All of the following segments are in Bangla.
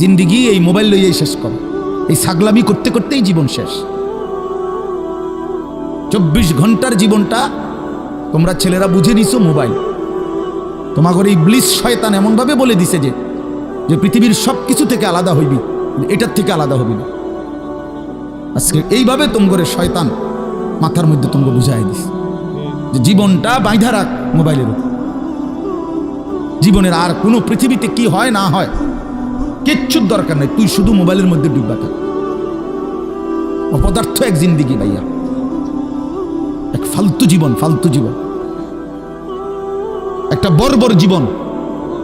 জিন্দিগি এই মোবাইল লইয়াই শেষ করো। এই ছাগলামি করতে করতেই জীবন শেষ। চব্বিশ ঘণ্টার জীবনটা তোমরা ছেলেরা বুঝে নিছো মোবাইল। তোমাদের এই ব্লিস শয়তান এমনভাবে বলে দিছে যে যে পৃথিবীর সব কিছু থেকে আলাদা হইবি এটার থেকে আলাদা হবি না। আজকে এইভাবে তোমগরে শয়তান মাথার মধ্যে তোমরা বুঝাই দিস যে জীবনটা বাইধা রাখ মোবাইলের জীবনের আর কোনো পৃথিবীতে কি হয় না হয় কিচ্ছুর দরকার নেই। তুই শুধু মোবাইলের মধ্যে ডুববা থাক। অপদার্থ এক জিন্দিগি ভাইয়া। এক ফালতু জীবন ফালতু জীবন। একটা বর্বর জীবন।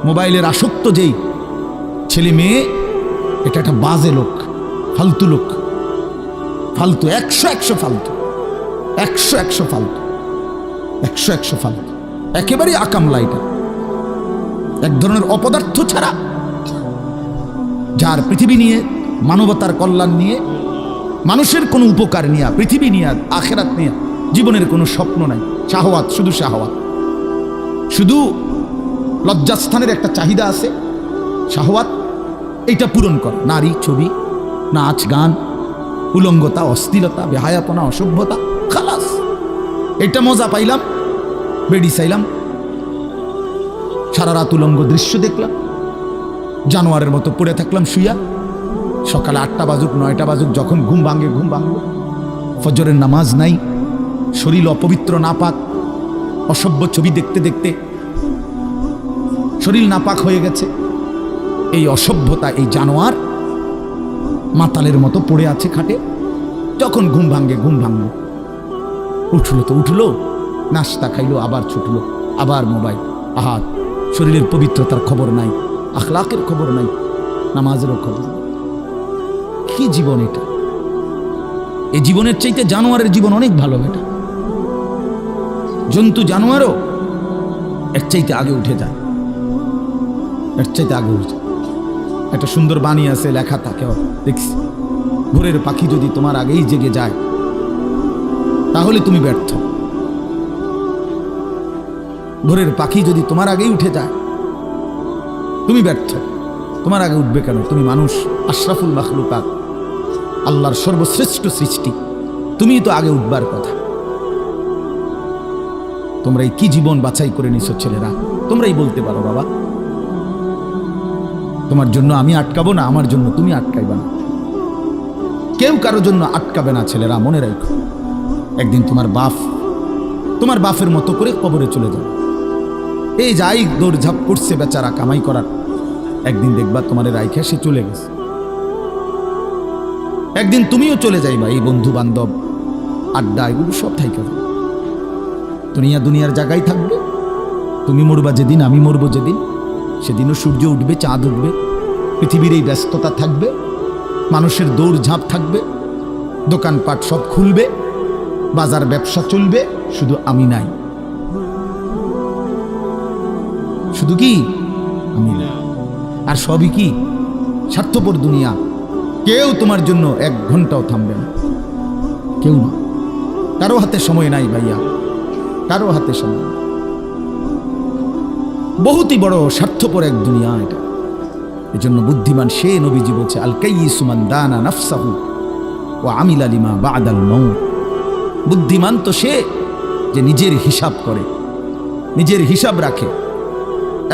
মোবাইলের আসক্ত যেই ছেলে মেয়ে, এটা একটা বাজে লোক, ফালতু লোক। ফালতু, একশো একশো ফালতু। একশো একশো ফালতু। একশো একশো ফালতু। একেবারেই আকামলা এটা। এক ধরনের অপদার্থ ছাড়া যার পৃথিবী নিয়ে, মানবতার কল্যাণ নিয়ে, মানুষের কোনো উপকার নিয়ে, পৃথিবী নিয়ে, আখেরাত নিয়ে, জীবনের কোনো স্বপ্ন নাই। শাহওয়াত, শুধু শাহওয়াত। শুধু লজ্জাস্থানের একটা চাহিদা আছে, শাহওয়াত এটা পূরণ কর। নারী ছবি, নাচ, গান, উলঙ্গতা অস্থিরতা বেহায়াপনা, অসভ্যতা, খালাস। এটা মজা পাইলাম, বেডি চাইলাম, সারা রাত উলঙ্গ দৃশ্য দেখলাম। জানোয়ারের মতো পড়ে থাকলাম শুইয়া। সকালে আটটা বাজুক, নয়টা বাজুক, যখন ঘুম ভাঙে, ঘুম ভাঙল ফজরের নামাজ নাই, শরীর অপবিত্র, নাপাক, অসভ্য ছবি দেখতে দেখতে। শরীর নাপাক হয়ে গেছে। এই অসভ্যতা, এই জানোয়ার মাতালের মতো পড়ে আছে খাটে। যখন ঘুম ভাঙ্গে ঘুম ভাঙলো। উঠল তো উঠল, নাস্তা খাইলো, আবার ছুটলো, আবার মোবাইল। আহাত শরীরের পবিত্রতার খবর নাই। আখলাকের খবর নাই, নামাজেরও খবর। কি জীবন এটা? এই জীবনের চাইতে জানোয়ারের জীবন অনেক ভালো বেটা। জন্তু জানোয়ারও এর চাইতে আগে উঠে যায়। এর চাইতে আগে উঠে একটা সুন্দর বাণী আছে, লেখা থাকে দেখছি ভোরের পাখি যদি তোমার আগেই জেগে যায়, তাহলে তুমি ব্যর্থ। ভোরের পাখি যদি তোমার আগেই উঠে যায় তুমি ব্যর্থ। তোমার আগে উঠবে কেন? তুমি মানুষ, আশরাফুল মাখলুকাত, আল্লাহর সর্বশ্রেষ্ঠ সৃষ্টি। তুমি তো আগে উঠবার কথা। তোমরা এই কি জীবন বাছাই করে নিছো ছেলেরা? তোমরাই বলতে পারো, বাবা। তোমার জন্য আমি আটকাবো না, আমার জন্য তুমি আটকাইবা না। কেউ কারোর জন্য আটকাবে না ছেলেরা, মনে রাখো। একদিন তোমার বাপ, তোমার বাপের মতো করে কবরে চলে যাবে। এই যাই দৌড়ঝাপ করছে বেচারা কামাই করার। একদিন দেখবা তোমার রাইখে সে চলে গেছে। একদিন তুমিও চলে যাইবা এই বন্ধু বান্ধব আড্ডা এগুলো সব থাইকা দুনিয়া দুনিয়ার জায়গায় থাকবে। তুমি মরবা যেদিন, আমি মরবো যেদিন। সেদিনও সূর্য উঠবে, চাঁদ উঠবে। পৃথিবীর এই ব্যস্ততা থাকবে। মানুষের দৌড়ঝাঁপ থাকবে। দোকানপাট সব খুলবে। বাজার ব্যবসা চলবে। শুধু আমি নাই। শুধু কি? আমি নাই। আর সবই কি? স্বার্থপর দুনিয়া। কেউ তোমার জন্য এক ঘন্টাও থামবে না। কেউ না। কারও হাতে সময় নাই ভাইয়া। কারও হাতে সময় বহুতই বড় স্বার্থপর এক দুনিয়া এটা। এজন্য বুদ্ধিমান সে নবীজি বলছে আল কাইসুমান দানা নাফসাহু ও আমিল আলিমা বা আদাল মৌ বুদ্ধিমান তো সে যে নিজের হিসাব করে, নিজের হিসাব রাখে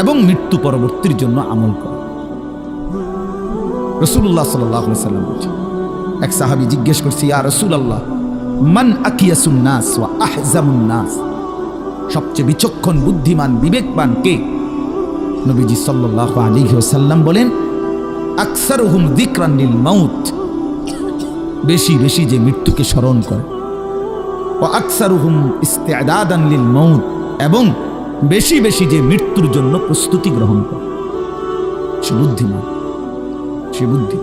এবং মৃত্যু পরবর্তীর জন্য আমল করে। রসুল্লাহ সাল্লাম বলছে এক সাহাবি জিজ্ঞেস করছি, ইয়া রসুল আল্লাহ মান আকিয়াসুন নাস ওয়া আহজামুন সবচেয়ে বিচক্ষণ, বুদ্ধিমান, বিবেকবান কে? নবীজি সাল্লাহ আলী সাল্লাম বলেন আকসার হুম দিকরান্নিল মাউত। বেশি বেশি যে মৃত্যুকে স্মরণ করে। ও আকসার হুম ইস্তেদাদানলিল মৌত এবং বেশি বেশি যে মৃত্যুর জন্য প্রস্তুতি গ্রহণ করে। সে বুদ্ধিমান। সে বুদ্ধি।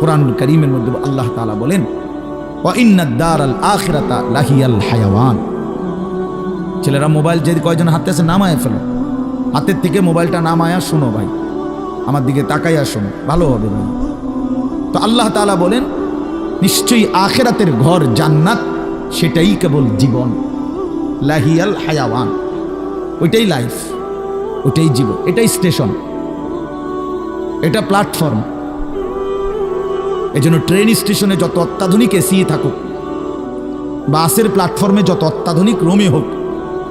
কোরআনুল করিমের মধ্যে আল্লাহ তাআলা বলেন ছেলেরা মোবাইল যে কয়জন হাতে আছে নামায় ফেলো। হাতের থেকে মোবাইলটা নামায়া শোনো ভাই। আমার দিকে তাকাইয়া শোনো, ভালো হবে ভাই। তো আল্লাহ তাআলা বলেন, নিশ্চয়ই আখেরাতের ঘর জান্নাত, সেটাই কেবল জীবন। লাহিয়াল হায়াওয়ান। ওইটাই লাইফ ওইটাই জীবন, এটাই স্টেশন এটা প্ল্যাটফর্ম এই জন্য ট্রেন স্টেশনে যত অত্যাধুনিক এসি থাকুক, বাসের প্ল্যাটফর্মে যত অত্যাধুনিক রোমে হোক,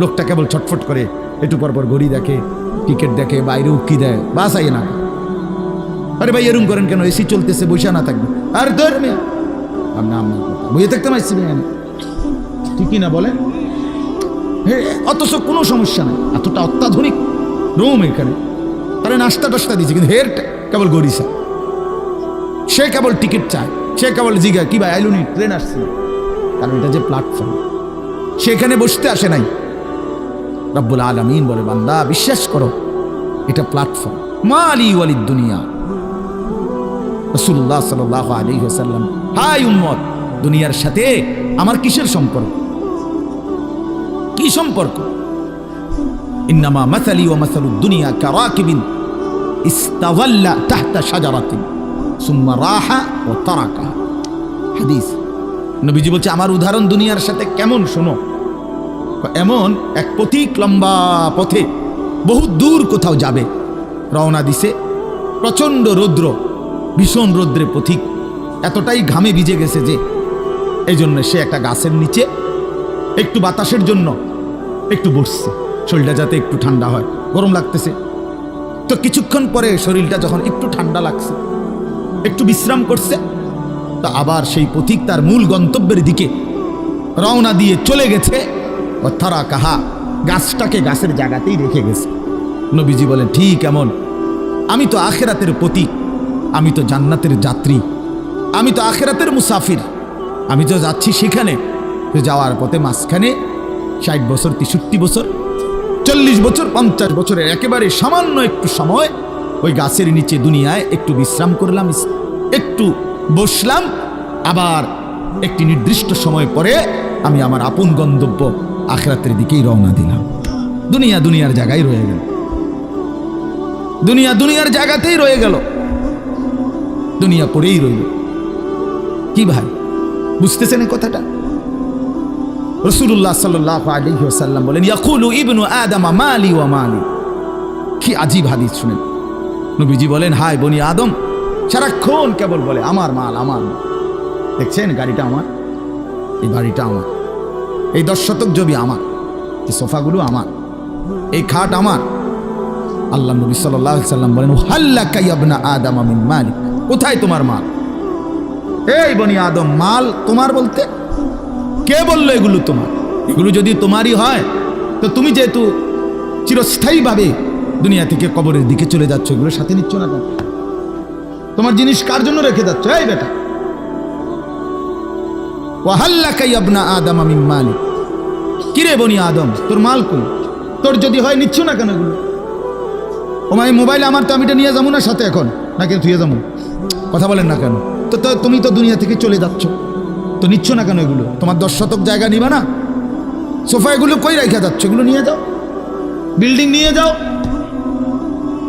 লোকটা কেবল ছটফট করে, একটু পর পর ঘড়ি দেখে, টিকিট দেখে বাইরে উকি দেয়, বাস আইয়ে না আরে ভাই, এরম করেন কেন? এসি চলতেছে, বসে না থাকবে। আর ধর মেয়ে কথা বইয়ে থাকতে পারছি মেয়ে ঠিকই না বলেন? অথচ কোনো সমস্যা নাই। এতটা অত্যাধুনিক রুম এখানে। আরে নাস্তা টাস্তা দিয়েছে, কিন্তু হের কেবল গরিসা সে কেবল টিকিট চায় সে কেবল জিগা কি ভাই আইলুনি? ট্রেন আসছে কারণ এটা যে প্ল্যাটফর্ম সেখানে বসতে আসে নাই। রব্বুল আলমিন বলে বান্দা বিশ্বাস করো এটা প্ল্যাটফর্ম মালি ওয়ালিদ দুনিয়া। রসুল্লাহ সাল আলী সাল্লাম হাই উম্মত দুনিয়ার সাথে আমার কিসের সম্পর্ক? কি সম্পর্ক? ইন্নামা মাসালি ও মাসালুদ দুনিয়া কারাকিবিন। ইস্তাওয়াল্লা তাহতা শাজারাতিন, সুম্মা ও তারাকা। হাদিস। নবীজি বলছে, আমার উদাহরণ দুনিয়ার সাথে কেমন শোনো? এমন এক পথিক লম্বা পথে বহু দূর কোথাও যাবে। রওনা দিছে প্রচণ্ড রৌদ্র, ভীষণ রৌদ্রে পথিক। এতটাই ঘামে ভিজে গেছে যে এই জন্য সে একটা গাছের নিচে একটু বাতাসের জন্য একটু বসছে। শরীরটা যাতে একটু ঠান্ডা হয়। গরম লাগতেছে। তো কিছুক্ষণ পরে শরীরটা যখন একটু ঠান্ডা লাগছে, একটু বিশ্রাম করছে, তা আবার সেই পথিক তার মূল গন্তব্যের দিকে রওনা দিয়ে চলে গেছে। অর্থারা কাহা গাছটাকে গাছের জায়গাতেই রেখে গেছে। নবীজি বলেন, ঠিক এমন। আমি তো আখেরাতের প্রতীক আমি তো জান্নাতের যাত্রী। আমি তো আখেরাতের মুসাফির। আমি তো যাচ্ছি সেখানে যাওয়ার পথে মাঝখানে ষাট বছর, তেষট্টি বছর চল্লিশ বছর, পঞ্চাশ বছরের একেবারে সামান্য একটু সময়, ওই গাছের নিচে দুনিয়ায় একটু বিশ্রাম করলাম একটু বসলাম, আবার একটি নির্দিষ্ট সময় পরে আমি আমার আপন গন্তব্য আখরাতের দিকেই রওনা দিলাম। দুনিয়া দুনিয়ার জায়গায় রয়ে গেল। দুনিয়া দুনিয়ার জায়গাতেই রয়ে গেল। দুনিয়া পড়েই রইল। কি ভাই, বুঝতেছেন কথাটা? রসুল্লাহ সাল্লাহ আলী সাল্লাম বলেন, ইয়াকুলু ইবনু আদামা মালি ওয়া মালি। কি আজীব হাদিস শুনেন। নবীজি বলেন হাই বনি আদম, সারাক্ষণ কেবল বলে, আমার মাল আমার মাল। দেখছেন, গাড়িটা আমার, এই বাড়িটা আমার, এই দশ শতক জমি আমার, এই সোফাগুলো আমার, এই খাট আমার। আল্লাহ নবী সাল্লাহ সাল্লাম বলেন হাল্লা কাইয়াবনা আদম আমিন মালিক, কোথায় তোমার মাল? এই বনি আদম, মাল তোমার বলতে কে বলল এগুলো তোমার? এগুলো যদি তোমারই হয়, তো তুমি যেহেতু চিরস্থায়ীভাবে দুনিয়া থেকে কবরের দিকে চলে যাচ্ছ এগুলো সাথে নিচ্ছ না কেন? তোমার জিনিস কার জন্য রেখে যাচ্ছ? এই বেটা। ওয়াহাল্লা কাইয়াবনা আদম আমিন মালিক। কিরে বনি আদম, তোর মাল কই? তোর যদি হয়, নিচ্ছ না কেন এগুলো? ও মানে মোবাইল আমার, তো আমি এটা নিয়ে যাব না সাথে এখন? নাকি তুই যাব। কথা বলেন না কেন? তো তুমি তো দুনিয়া থেকে চলে যাচ্ছ। তো নিচ্ছ না কেন এগুলো? তোমার দশ শতক জায়গা নিবা না? সোফা এগুলো কই রেখে যাচ্ছ? এগুলো নিয়ে যাও। বিল্ডিং নিয়ে যাও।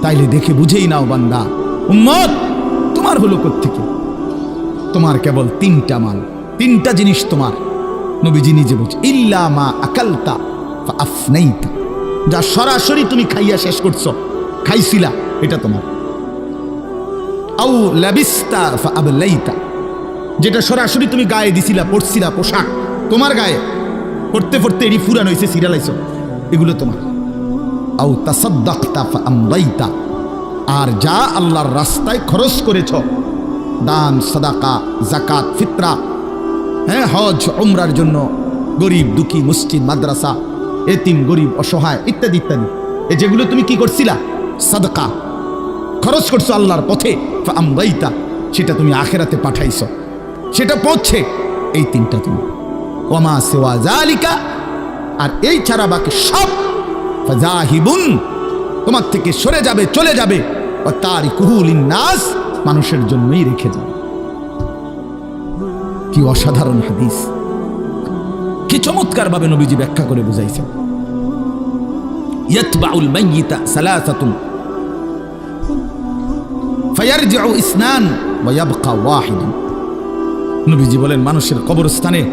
তাইলে দেখে বুঝেই নাও বান্দা। উম্মত, তোমার হলো থেকে তোমার কেবল তিনটা মাল, তিনটা জিনিস তোমার। নবীজি নিজে বলছে, ইল্লা মা আকালতা আফনাইতা। যা সরাসরি তুমি খাইয়া শেষ করছ, খাইছিলা, এটা তোমার। আউ লাবিস্তা আবলাইতা। যেটা সরাসরি তুমি গায়ে দিছিলা পড়ছিলা পোশাক। তোমার গায়ে। পড়তে পড়তে এটি ফুরান হয়েছে সিরিয়ালাইছ এগুলো তোমার। আউ তাসাদ্দাক্তা আর যা আল্লাহর রাস্তায় খরচ করেছ, দান, সাদাকা জাকাত ফিতরা হ্যাঁ হজ, উমরার জন্য, গরিব, দুঃখী, মসজিদ, মাদ্রাসা, এতিম, গরিব, অসহায়, ইত্যাদি ইত্যাদি। এ যেগুলো তুমি কি করছিলা? সাদকা। খরচ করছ আল্লাহর পথে ফা আমদাইতা সেটা তুমি আখেরাতে পাঠাইছো। সেটা পড়ছে। এই তিনটা তুমি ওমা সেওয়া জালিকা আর এই ছাড়া বাকি সব ফাজাহিবুন। তোমার থেকে সরে যাবে, চলে যাবে। ও তার নাস মানুষের জন্যই রেখে যাবে কি অসাধারণ হাদিস। কি চমৎকার ভাবে নবীজি ব্যাখ্যা করে বুঝাইছেন। ইয়াতবাউল মাইয়িতা সালাসাতুন। ফায়ারজিউ ইসনান ওয়া ইয়াবকা ওয়াহিদুন। নবীজি বলেন, মানুষের কবরস্থানে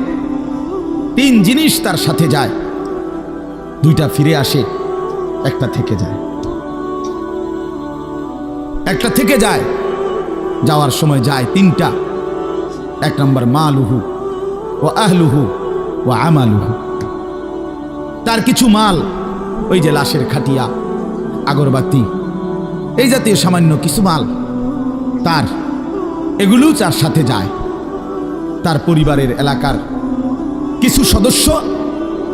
তিন জিনিস তার সাথে যায়। দুইটা ফিরে আসে, একটা থেকে যায়। একটা থেকে যায়, যাওয়ার সময় যায় তিনটা। এক নম্বর মালুহু ও আহলুহু ও আমালুহু। তার কিছু মাল, ওই যে লাশের খাটিয়া, আগরবাতি, এই জাতীয় সামান্য কিছু মাল তার এগুলো তার সাথে যায়। তার পরিবারের এলাকার কিছু সদস্য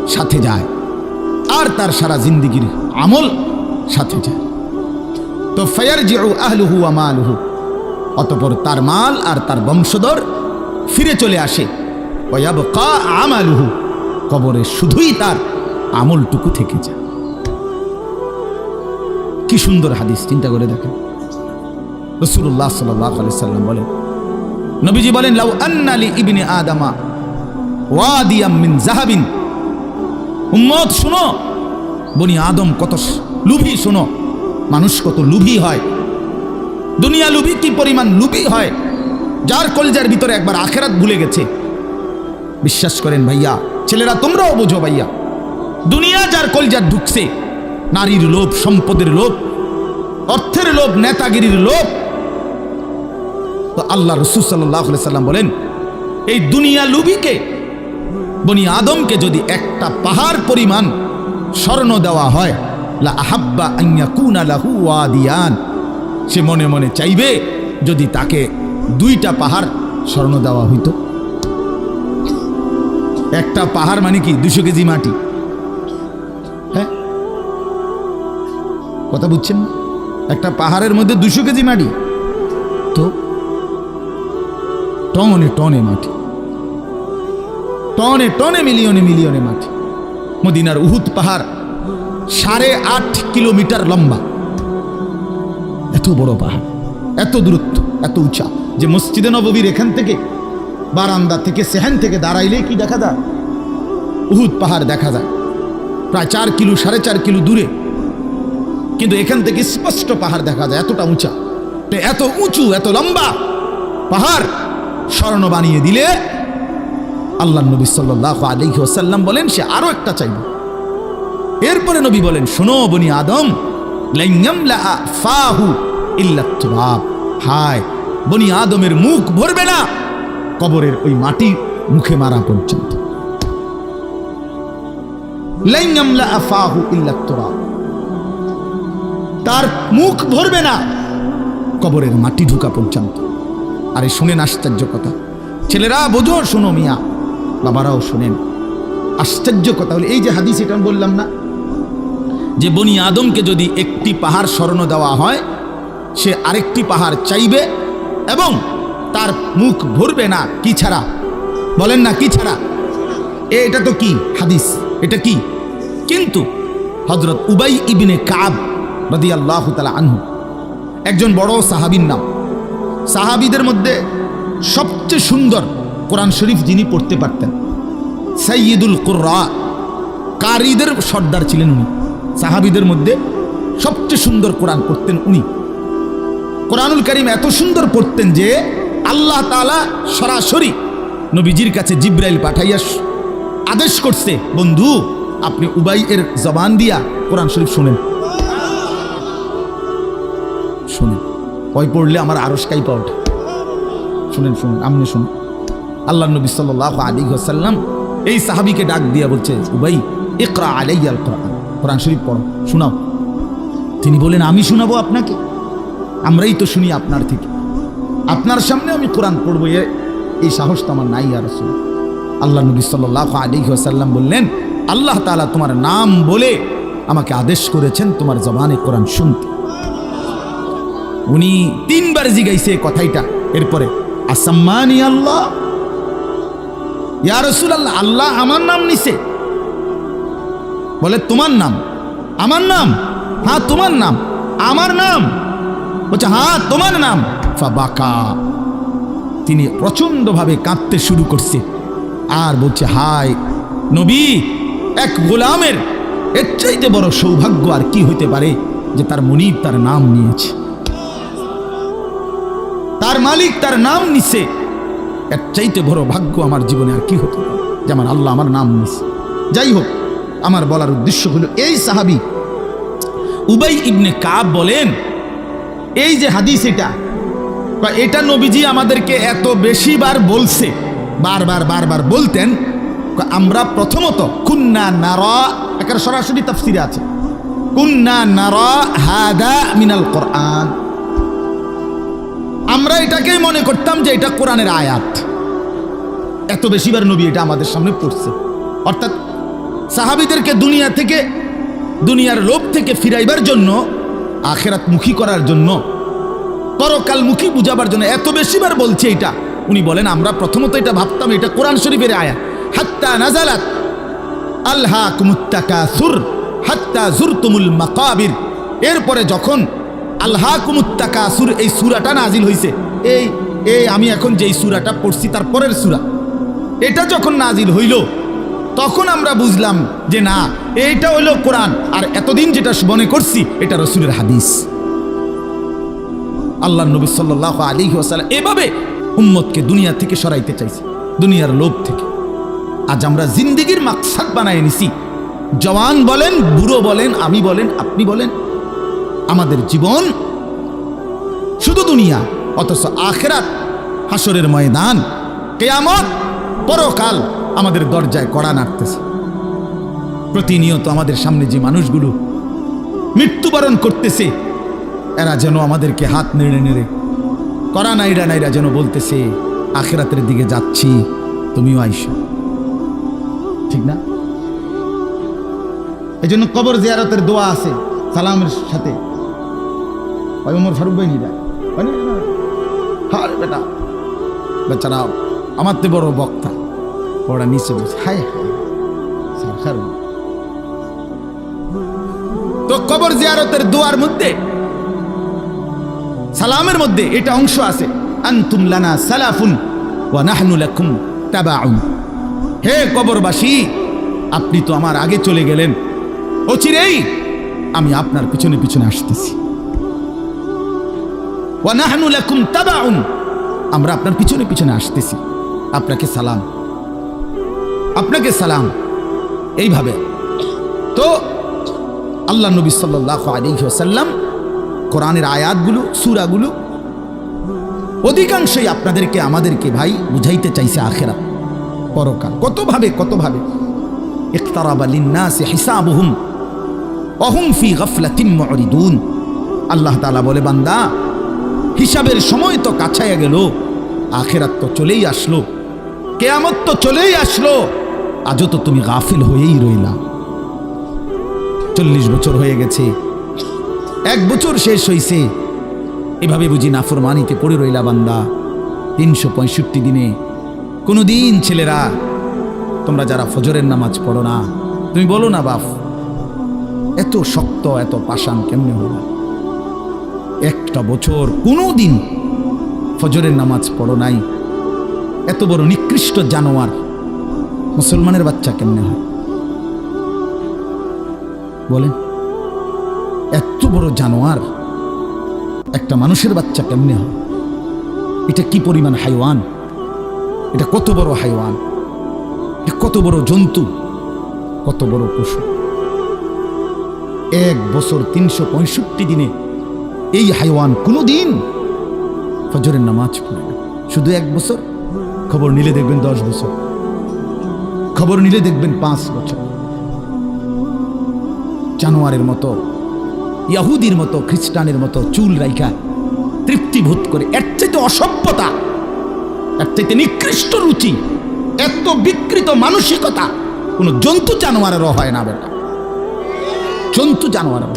সাথে যায় আর তার সারা জিন্দিগির আমল সাথে যায়। তো ফায়ার জিউ আহলুহু আমালুহু অতপর তার মাল আর তার বংশধর ফিরে চলে আসে। ওয়াবকা আমালুহু, কবরে শুধুই তার আমলটুকু থেকে যায়। কি সুন্দর হাদিস, চিন্তা করে দেখেন। রসুল্লাহ সাল্লাম বলেন নবীজি বলেন, লাউ আন্নালি ইবনে আদামা ওয়াদিয়াম মিন জাহাবিন। উম্মত, শুনো, বনি আদম কত লুভি, শোনো, মানুষ কত লুভি হয়। দুনিয়া লুভি, কি পরিমাণ লুভি হয়, যার কলজার ভিতরে একবার আখেরাত ভুলে গেছে। বিশ্বাস করেন ভাইয়া, ছেলেরা তোমরাও বোঝো ভাইয়া, দুনিয়া যার কলজার ঢুকছে, নারীর লোভ, সম্পদের লোভ, অর্থের লোভ, নেতাগিরির লোভ তো আল্লাহ রসুল সাল্লাহ সাল্লাম বলেন, এই দুনিয়া লুবিকে, বনি আদমকে যদি একটা পাহাড় পরিমাণ স্বর্ণ দেওয়া হয় আহাব্বা আইয়া সে মনে মনে চাইবে যদি তাকে দুইটা পাহাড় স্বর্ণ দেওয়া হইত। একটা পাহাড় মানে কি? দুশো কেজি মাটি। হ্যাঁ? কথা বুঝছেন একটা পাহাড়ের মধ্যে দুশো কেজি মাটি। টনে টনে মাটি। টনে টনে মিলিয়নে মিলিয়নে মাটি। মদিনার উহুদ পাহাড় সাড়ে আট কিলোমিটার লম্বা। এত বড় পাহাড়, এত দূরত্ব, এত উঁচা, যে মসজিদে নববীর এখান থেকে বারান্দা থেকে সেহান থেকে দাঁড়াইলে কি দেখা যায়? উহুদ পাহাড় দেখা যায়। প্রায় চার কিলো, সাড়ে চার কিলো দূরে। কিন্তু এখান থেকে স্পষ্ট পাহাড় দেখা যায়, এতটা উঁচা। এত উঁচু, এত লম্বা পাহাড়। স্বর্ণ বানিয়ে দিলে আল্লাহ নবী সাল্লাহ আলহি ওসাল্লাম বলেন, সে আরও একটা চাইবে। এরপরে নবী বলেন, শোনো বনি আদম হায়, বনি আদমের মুখ ভরবে না, কবরের ওই মাটি মুখে মারা পর্যন্ত। তার মুখ ভরবে না, কবরের মাটি ঢুকা পর্যন্ত। আরে শুনেন আশ্চর্য কথা। ছেলেরা, বোঝো, শোনো মিয়া। বাবারাও শোনেন। আশ্চর্য কথা হলে, এই যে হাদিস এটা আমি বললাম না। যে বনি আদমকে যদি একটি পাহাড় স্মরণ দেওয়া হয়, সে আরেকটি পাহাড় চাইবে এবং তার মুখ ভরবে না, কি ছাড়া? বলেন না, কি ছাড়া? এ, এটা তো কি হাদিস? এটা কি? কিন্তু হজরত উবাই ইবিনে কাব রদি আল্লাহ তালা আনহু, একজন বড় সাহাবির নাম। সাহাবিদের মধ্যে সবচেয়ে সুন্দর কোরআন শরীফ যিনি পড়তে পারতেন সাইয়দুল কুর্রা। কারিদের সর্দার ছিলেন উনি। সাহাবিদের মধ্যে সবচেয়ে সুন্দর কোরআন পড়তেন উনি। কোরআনুল করিম এত সুন্দর পড়তেন যে আল্লাহ তালা সরাসরি নবীজির কাছে জিব্রাইল পাঠাইয়া আদেশ করছে, বন্ধু, আপনি উবাই এর জবান দিয়া কোরআন শরীফ শুনেন। ওই পড়লে আমার আরস কাইপা ওঠে শুনেন, শুনুন, আপনি শুনুন। আল্লাহ নবী সাল্লাহ আলী সাল্লাম এই সাহাবিকে ডাক দিয়া বলছে, উবাই, ইকরা আলাইয়াল কোরআন কোরআন শরীফ পড়ো, শোনাও। তিনি বলেন, আমি শোনাবো আপনাকে। আমরাই তো শুনি আপনার থেকে। আপনার সামনে আমি কোরআন পড়ব। এই সাহস তো আমার নাই আর আল্লাহ নবী সাল্লাহ আলী সাল্লাম বললেন, আল্লাহ তাআলা তোমার নাম বলে আমাকে আদেশ করেছেন তোমার জবানে কোরআন শুনতে। উনি তিনবার জিগাইছে কথাইটা। এরপরে, আসাম্মানি আল্লাহ? ইয়া রাসূলুল্লাহ, আল্লাহ আমার নাম নিছে। বলে, তোমার নাম? আমার নাম? হ্যাঁ তোমার নাম। আমার নাম? বলছে হ্যাঁ তোমার নাম। ফাবাকা। তিনি প্রচণ্ডভাবে কাঁদতে শুরু করছে। আর বলছে, হায় নবী, এক গোলামের এর চাইতে বড় সৌভাগ্য আর কি হইতে পারে যে তার মনিব তার নাম নিয়েছে? তার মালিক তার নাম নিছে। এর চাইতে বড় ভাগ্য আমার জীবনে আর কি হতো পারে? যে আমার আল্লাহ আমার নাম নিছে। যাই হোক, আমার বলার উদ্দেশ্য হলো এই সাহাবি উবাই ইবনে কাব বলেন, এই যে হাদিস এটা, বা এটা নবীজি আমাদেরকে এত বেশি বার বলছে বারবার বারবার বলতেন আমরা প্রথমত কুন্না নারা একের সরাসরি তাফসিরে আছে, কুন্না নারা হাদা মিনাল কোরআন। আমরা এটাকেই মনে করতাম যে এটা কোরআনের আয়াত। এত বেশিবার নবী এটা আমাদের সামনে পড়ছে। অর্থাৎ সাহাবিদেরকে দুনিয়া থেকে, দুনিয়ার লোভ থেকে ফিরাইবার জন্য আখেরাত মুখী করার জন্য, পরকালমুখী বুঝাবার জন্য এত বেশিবার বলছে এটা। উনি বলেন, আমরা প্রথমত এটা ভাবতাম এটা কোরআন শরীফের আয়াত। হাত্তা নাজালাত আল্লাহ কুমুত্তাকাসুর হাত্তা জুরতুমুল মাকাবির। এরপরে যখন আল্লাহ কুমুত্তাকাসুর এই সুরাটা নাজিল হইছে। এই এই, আমি এখন যেই সুরাটা পড়ছি তার পরের সুরা। এটা যখন নাজিল হইল, তখন আমরা বুঝলাম যে না, এইটা হইল কোরআন। আর এতদিন যেটা মনে করছি, এটা রসুলের হাদিস। আল্লাহ নবী সাল্লাহ আলী ওসাল্লাম এভাবে উম্মতকে দুনিয়া থেকে সরাইতে চাইছে, দুনিয়ার লোভ থেকে। আজ আমরা জিন্দিগির মাকসাদ বানায় নিছি। জওয়ান বলেন, বুড়ো বলেন, আমি বলেন, আপনি বলেন আমাদের জীবন শুধু দুনিয়া, অথচ আখেরাত হাসরের ময়দান, কেয়ামত, পরকাল আমাদের দরজায় কড়া নাড়তেছে। প্রতিনিয়ত আমাদের সামনে যে মানুষগুলো মৃত্যুবরণ করতেছে, এরা যেন আমাদেরকে হাত নেড়ে নেড়ে করা নাইরা নাইরা যেন বলতেছে, আখেরাতের দিকে যাচ্ছি, তুমিও আইসো। ঠিক না? এই জন্য কবর জিয়ারতের দোয়া আছে, সালামের সাথে। ওই ওমর ফারুক ভাই হারে বেটা। বেচারা আমার তো বড় বক্তা। ওরা নিচে বসে, হায় হায়। স্যার। তো কবর জিয়ারতের দোয়ার মধ্যে, সালামের মধ্যে এটা অংশ আছে। আনতুম লানা সালাফুন ওয়া নাহনু লাকুম তাবাউন। হে কবরবাসী, আপনি তো আমার আগে চলে গেলেন। অচিরেই আমি আপনার পিছনে পিছনে আসতেছি। আমরা আপনার পিছনে পিছনে আসতেছি। আপনাকে সালাম। আপনাকে সালাম। এইভাবে। তো আল্লাহ নবী সাল্লাল্লাহু আলাইহি ওয়াসাল্লাম কোরআনের আয়াতগুলো, সুরাগুলো অধিকাংশই আপনাদেরকে, আমাদেরকে ভাই বুঝাইতে চাইছে আখেরা পরকাল। কতভাবে কতভাবে? হিসাবুহুম। অহুম ফি আল্লাহ বলে, বান্দা হিসাবের সময় তো কাছাইয়া গেল। আখেরাত তো চলেই আসলো। কেয়ামত তো চলেই আসলো। আজও তো তুমি গাফিল হয়েই রইলা। চল্লিশ বছর হয়ে গেছে। এক বছর শেষ হইছে। এভাবে বুঝি নাফরমানিতে পড়ে রইলা বান্দা। তিনশো পঁয়ষট্টি দিনে। কোনো দিন ছেলেরা, তোমরা যারা ফজরের নামাজ পড়ো না, তুমি বলো না বাপ, এত শক্ত, এত পাষাণ কেমনে হলো? একটা বছর কোনো দিন ফজরের নামাজ পড়ো নাই। এত বড় নিকৃষ্ট জানোয়ার মুসলমানের বাচ্চা কেমনে হয়? বলেন, এত বড় জানোয়ার একটা মানুষের বাচ্চা কেমনে হয়? এটা কি পরিমাণ হাইওয়ান? এটা কত বড় হাইওয়ান? কত বড় জন্তু? কত বড় পশু? এক বছর তিনশো পঁয়ষট্টি দিনে এই হাইওয়ান কোনো দিন ফজরের নামাজ পড়ে না। শুধু এক বছর? খবর নিলে দেখবেন দশ বছর। খবর নিলে দেখবেন পাঁচ বছর। জানোয়ারের মতো, ইয়াহুদির মতো, খ্রিস্টানের মতো চুল রাইখা তৃপ্তিভূত করে, এর চাইতে অসভ্যতা, এর চাইতে নিকৃষ্ট রুচি, এত বিকৃত মানসিকতা কোনো জন্তু জানোয়ারেরও হয় না বেটা। জন্তু জানোয়ারেরও না।